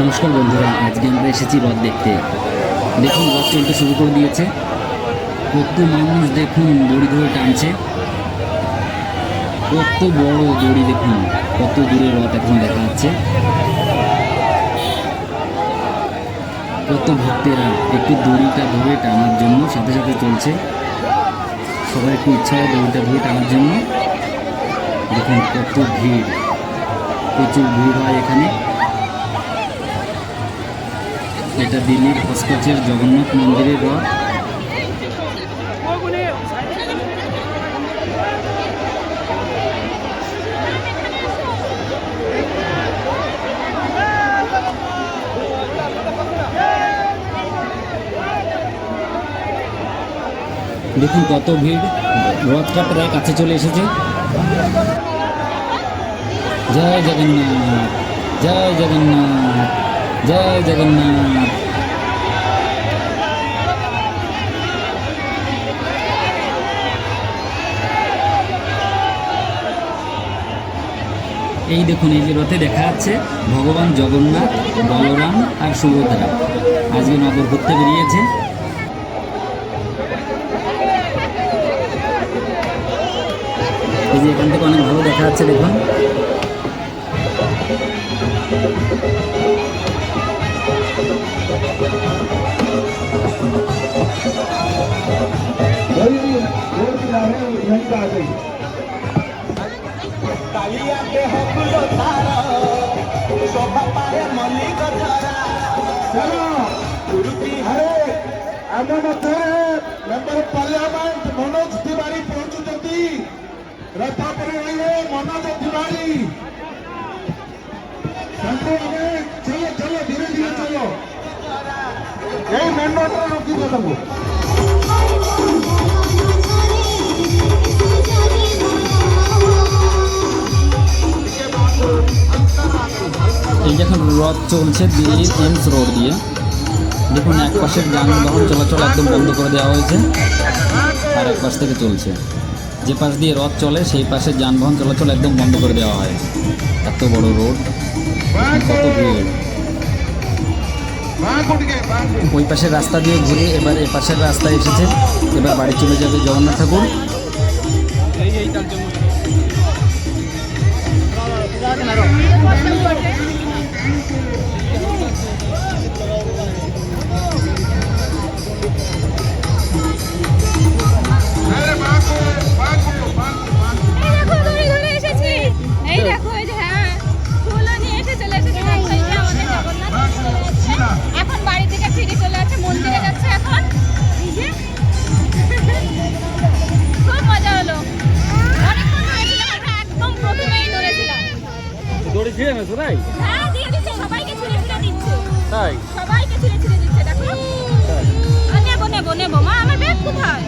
নমস্কার বন্ধুরা, আজকে আমরা এসেছি রথ দেখতে। দেখুন, রথ চলতে শুরু করে দিয়েছে। কত মানুষ দেখুন, দড়ি ধরে টানছে। কত বড় দড়ি দেখুন, কত দূরে রথ এখন দেখা যাচ্ছে। কত ভক্তেরা একটু দড়িটা ধরে টানার জন্য, সাথে সাথে চলছে। সবার একটু ইচ্ছা হয় দড়িটা ধরে টানার জন্য। দেখুন, কত ভিড়, প্রচুর ভিড় হয় এখানে। এটা দিল্লির হসকচের জগন্নাথ মন্দিরের রথ। দেখুন কত ভিড়। রথটা প্রায় কাছে চলে এসেছে। জয় জগন্নাথ জয় জগন্নাথ। জয় জগন্নাথ। এই দেখুন, এই যে রথে দেখা যাচ্ছে ভগবান জগন্নাথ, বলরাম আর সুভদ্রা। আজকে নগর ঘুরতে বেরিয়েছে। এই যে এখান থেকে অনেক ভালো দেখা যাচ্ছে, দেখুন। କାଳିଆ ଦେହ ଫୁଲ ତାର ଶୋଭା ପାଏ ମଲ୍ଲିକ ଧରା ଗୁରୁତି ଆରେ ଆମ ମଧ୍ୟରେ ମେମ୍ବର ପାର୍ଲାମେଣ୍ଟ ମନୋଜ ତିୱାରୀ ପହଞ୍ଚୁଛନ୍ତି ରଥ ଉପରେ ରହିବେ ମନୋଜ ତିୱାରୀ ତାଙ୍କୁ ଆମେ ଚାଲ ଚାଲ ଧୀରେ ଧୀରେ ଚାଲ ଏଇ ମେମ୍ବରଟା ରଖିବ ତାଙ୍କୁ এই যখন রথ চলছে দিল্লির এমস রোড দিয়ে। দেখুন, এক পাশের যানবাহন চলাচল একদম বন্ধ করে দেওয়া হয়েছে, আর এক পাশ থেকে চলছে। যে পাশ দিয়ে রথ চলে, সেই পাশের যানবাহন চলাচল একদম বন্ধ করে দেওয়া হয়। এত বড় রোড, কত ওই পাশের রাস্তা দিয়ে ঘুরে এবার এ পাশের রাস্তায় এসেছে। এবার বাড়ি চলে যাবে জগন্নাথ ঠাকুর। ছিঁড়ে নেছো তাই? হ্যাঁ দিয়ে দিচ্ছে সবাইকে ছিঁড়ে ছিঁড়ে দিচ্ছে। তাই? সবাইকে ছিঁড়ে ছিঁড়ে দিচ্ছে দেখো। নেব নেব নেব। মা আমার ব্যাগ কোথায়?